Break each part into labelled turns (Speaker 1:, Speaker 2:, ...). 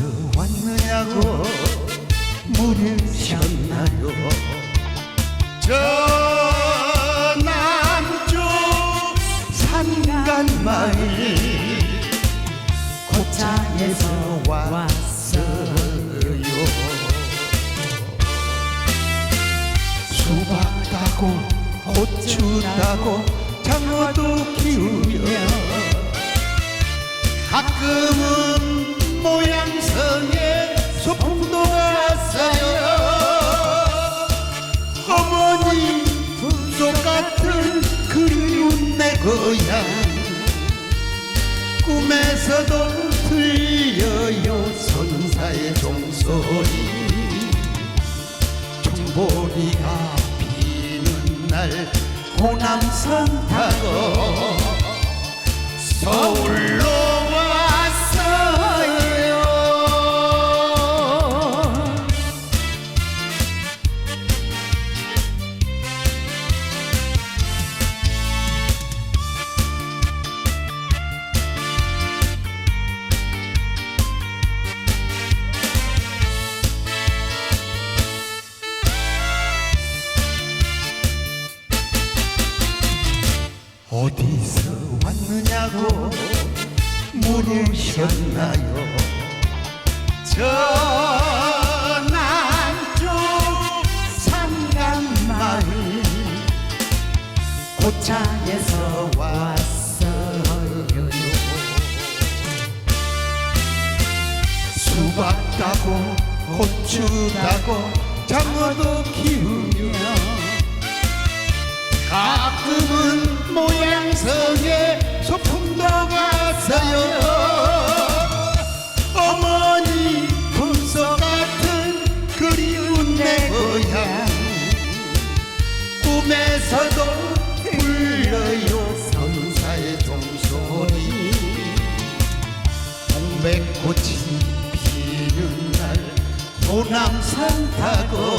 Speaker 1: 어디서 왔느냐고 물으셨나요? 저 남쪽 산간마을 고창에서 왔어요. 수박 따고 고추 따고 장어도 키우며 가끔은 고향 꿈에서도 들려요 선사의 종소리. 총보리가 피는 날 호남선 타고 서울로 어디서 왔느냐고 물으셨나요? 저 남쪽 상간마을 고창에서 왔어요. 수박 따고 고추 따고 장어도 키우며 가끔은 모양 성에 소풍도 갔어요. 어머니 품속 같은 그리운 내 고향. 꿈에서도 불러요 선사의 종소리. 동백꽃이 피는 날 도남산 타고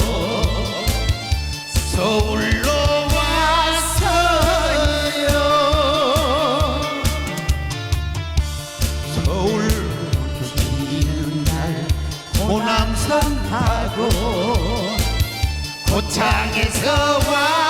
Speaker 1: 서울로 타고 고창에서 왔어요